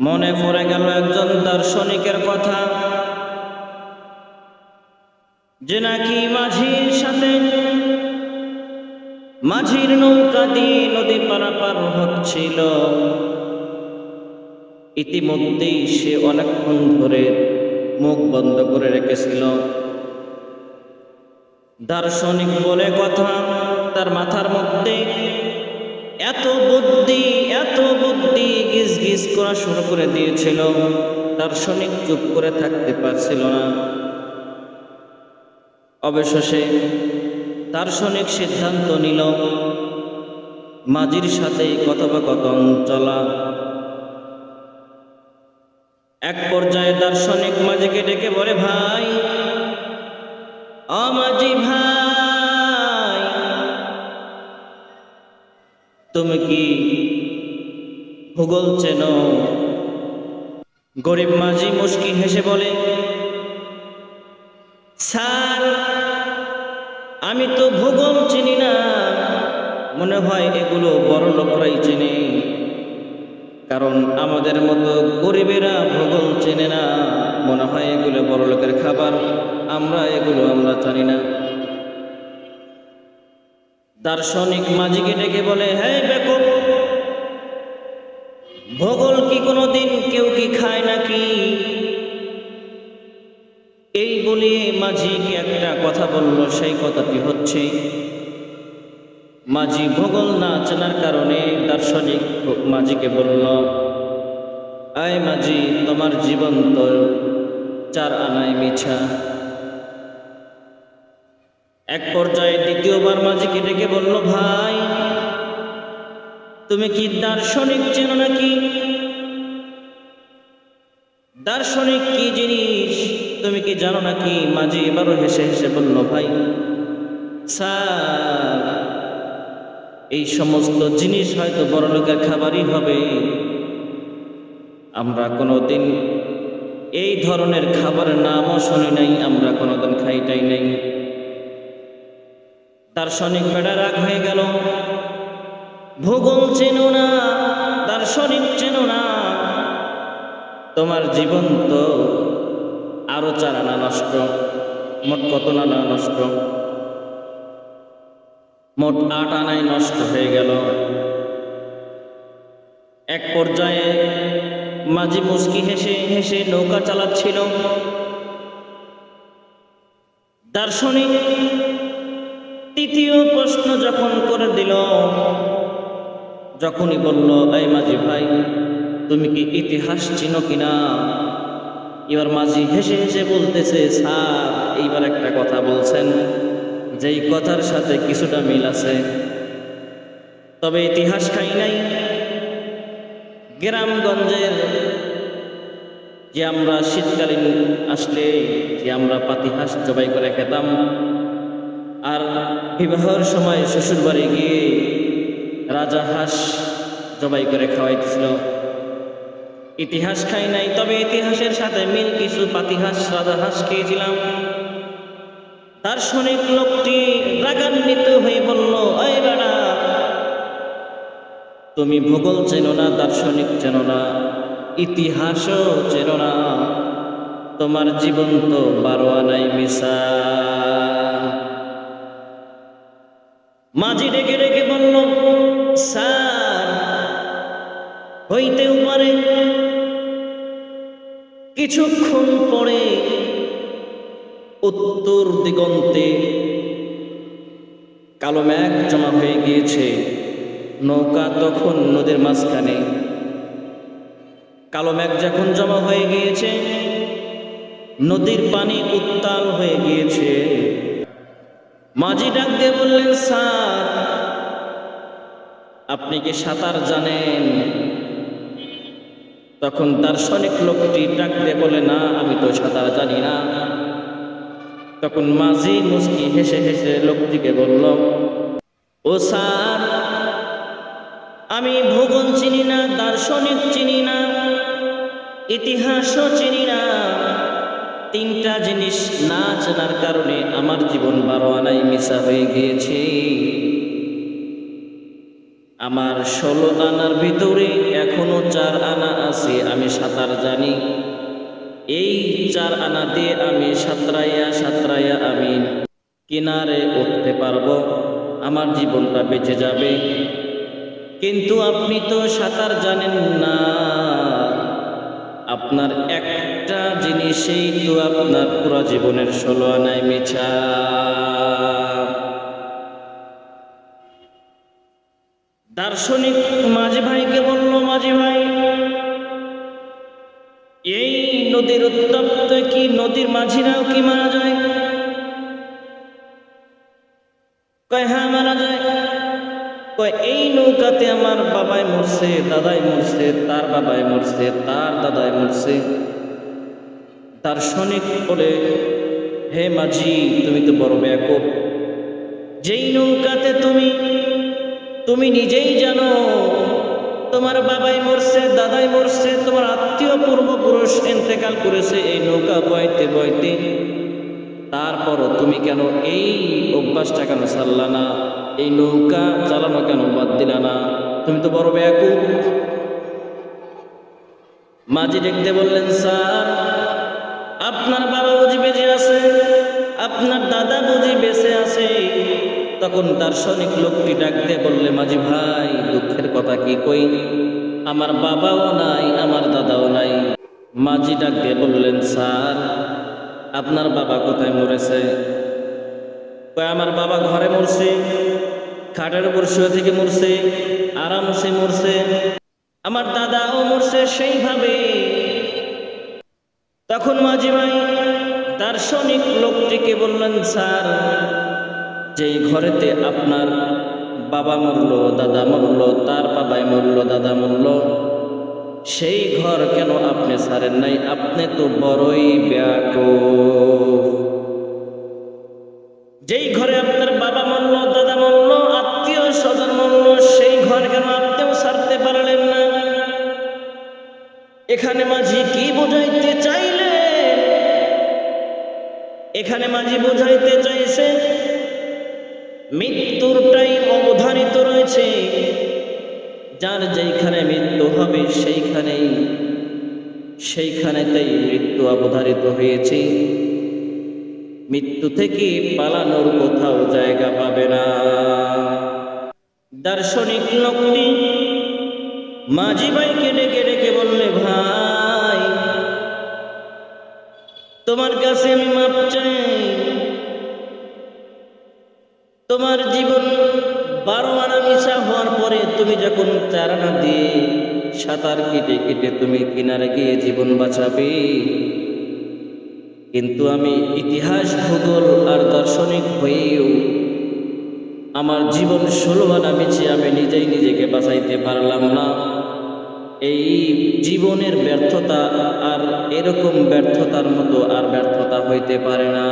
মনে পড়ে গেল একজন দার্শনিকের কথা। যে নাকি মাঝির সাথে মাঝির নৌকা দিয়ে নদী পারাপার হচ্ছিল। ইতিমধ্যেই সে অনেকক্ষণ ধরে মুখ বন্ধ করে রেখেছিল। দার্শনিক বলে কথা, তার মাথার মধ্যে এত বুদ্ধি এত বুদ্ধি গিজ গিজ করা শুরু করে দিয়েছিল। দার্শনিক চুপ করে থাকতে পারছিল না। অবশেষে দার্শনিক সিদ্ধান্ত নিল, মাঝির সাথে কথোপকথন চলা। এক পর্যায়ে দার্শনিক মাঝিকে ডেকে বলে, ভাই আমাজি ভাই ভূগোল চেনো। গরিব মাঝি মুশকি হেসে বলে, স্যার, আমি তো ভূগোল চিনি না। মনে হয় এগুলো বড় লোকরাই চেনে। কারণ আমাদের মতো গরিবেরা ভূগোল চেনে না। মনে হয় এগুলো বড় লোকের খাবার। আমরা এগুলো আমরা জানি না। দার্শনিক মাঝিকে ডেকে বলে হ্যাঁ বেকুব! ভূগোল কি কোনোদিন? কেউ কি খায় নাকি? এই বলে মাঝিকে একটা কথা বলল, সেই কথাটি হচ্ছে, মাঝি ভূগোল না চেনার কারণে দার্শনিক মাঝিকে বলল, আয় মাঝি, তোমার জীবন তো চার আনায় মিছা। এক পর্যায়ে দ্বিতীয়বার মাঝিকে ডেকে বলল, ভাই তুমি কি দার্শনিক চেনো নাকি? দার্শনিক কি জিনিস? তুমি কি জানো নাকি? মাঝি এবারও হেসে হেসে বলল, ভাই, স্যার, এই সমস্ত জিনিস হয়তো বড় লোকের খাবারই হবে। আমরা কোনোদিন এই ধরনের খাবারের নামও শুনি নাই, আমরা কোনোদিন খাইটাই নাই। দার্শনিক বেড়া রাগ হয়ে গেল। ভূগোল চেনো না, দার্শনিক চেনো না। তোমার জীবন তো আরও চার আনা নষ্ট, মোট কত নানা নষ্ট। মোট আট আনায় নষ্ট হয়ে গেল। এক পর্যায়ে মাঝি মুস্কি হেসে হেসে নৌকা চালাচ্ছিল। দার্শনিক, তৃতীয় প্রশ্ন যখন করে দিল যখনই বলল, এই মাঝি ভাই, তুমি কি ইতিহাস চিনো কিনা? এবার মাঝি হেসে হেসে বলতেছে, স্যার, এইবার একটা কথা বলছেন, যেই কথার সাথে কিছুটা মিল আছে। তবে ইতিহাস খাই নাই। গ্রামগঞ্জের যে আমরা শীতকালীন আসলে, যে আমরা পাতিহাঁস জবাই করে খেতাম, আর বিবাহের সময় শ্বশুর বাড়ি গিয়ে রাজা হাঁস জবাই করে খাওয়াইতেছিল। ইতিহাস খাই নাই, তবে ইতিহাসের সাথে মিল কিছু পাতিহাঁস রাজা হাঁস খেয়েছিলাম। দার্শনিক লোকটি রাগান্বিত হয়ে বলল এই বেড়া তুমি ভূগোল চেনো না, দার্শনিক চেনো না, ইতিহাসও চেনো না, তোমার জীবন তো বারো আনাই মিশা। মাঝি ডেকে ডেকে হইতেও পারে। কিছুক্ষণ পরে উত্তর দিগন্তে কালো মেঘ জমা হয়ে গিয়েছে। নৌকা তখন নদীর মাঝখানে। কালো মেঘ যখন জমা হয়ে গিয়েছে, নদীর পানি উত্তাল হয়ে গিয়েছে। মাঝি ডাক দিয়ে বললেন, স্যার, আপনি কি সাঁতার জানেন? তখন দার্শনিক লোকটি ডাক দিয়ে বলে, না, আমি তো সাঁতার জানি না। তখন মাঝি মুস্কি হেসে হেসে লোকটিকে বলল, ও স্যার, আমি ভূগোল চিনি না, দার্শনিক চিনি না, ইতিহাসও চিনি না। তিনটা জিনিস না জানার কারণে আমার জীবন বারো আনাই মিশা হয়ে গিয়েছে। আমার ষোলো আনার ভিতরে এখনও চার আনা আছে, আমি সাঁতার জানি। এই চার আনা দিয়ে আমি সাঁতরাইয়া সাঁতরাইয়া আমি কিনারে উঠতে পারব, আমার জীবনটা বেঁচে যাবে। কিন্তু আপনি তো সাঁতার জানেন না। আপনার একটা জিনিসেই তো আপনার পুরা জীবনের ষোলো আনায় মিছা। দার্শনিক মাঝি ভাইকে বলল মাঝি ভাই এই নদীর উত্তপ্ত কি নদীর মাঝিরাও কি মারা যায়? কয় হ্যাঁ মারা যায়। কয়, এই নৌকাতে আমার বাবাই মরছে, দাদাই মরছে, তার বাবাই মরছে, তার দাদাই মরছে। দার্শনিক বলে, হে মাঝি, তুমি তো বড় ব্যাকুপ যেই নৌকাতে তুমি তুমি নিজেই জানো তোমার বাবাই মরছে, দাদাই মরছে, তোমার আত্মীয় পূর্বপুরুষ ইন্তেকাল করেছে এই নৌকা বইতে বইতে। তারপরও তুমি কেন এই অভ্যাসটা কেন ছাড়লা না? এই নৌকা চালানো কেন বাদ দিলা না? তুমি তো বড় ব্যাকুপ মাঝি দেখতে বললেন, স্যার, আপনার বাবা বুঝি বেঁচে আছে? আপনার দাদা বুঝি বেঁচে আছে? তখন দার্শনিক লোকটি ডাকতে বললে, মাঝি ভাই, দুঃখের কথা কি কই? আমার বাবাও নাই, আমার দাদাও নাই। মাঝি ডাক বললেন, স্যার, আপনার বাবা কোথায় মরেছে? আমার বাবা ঘরে মরছে, খাটের উপর শুয়ে থেকে মরছে, আরামসে মরছে, আমার দাদাও মরছে সেইভাবে। তখন মাঝি ভাই দার্শনিক লোকটিকে বললেন, স্যার যেই ঘরেতে আপনার বাবা মরল, দাদা মরল, তার বাবাই মরল, দাদা মরল, সেই ঘর কেন আপনি ছাড়েন নাই? আপনি তো বড়ই ব্যাক যেই ঘরে আপনার বাবা মরল, দাদা মরল, আত্মীয় স্বজন মরল, সেই ঘর কেন আপনিও ছাড়তে পারলেন না? এখানে মাঝি কি বোঝাইতে চাইলে? এখানে মাঝি বোঝাইতে চাইছে মৃত্যুর টাইম অবধারিত রয়েছে। যার যেইখানে মৃত্যু হবে, সেইখানেই, সেইখানেতেই মৃত্যু অবধারিত হয়েছে। মৃত্যু থেকে পালানোর কোথাও জায়গা পাবে না। দার্শনিক লোকটি মাঝি ভাই ভাইকে ডেকে ডেকে বললে, ভাই, তোমার কাছে আমি মাপ চাই। তোমার জীবন বারো আনা মিশা হওয়ার পরে তুমি যখন চার আনা দিয়ে সাঁতার কেটে কেটে তুমি কিনারে গিয়ে জীবন বাঁচাবে। কিন্তু আমি ইতিহাস, ভূগোল আর দার্শনিক হয়েও আমার জীবন ষোলো আনা মিছে আমি নিজেই নিজেকে বাঁচাইতে পারলাম না। এই জীবনের ব্যর্থতা আর এরকম ব্যর্থতার মতো আর ব্যর্থতা হইতে পারে না।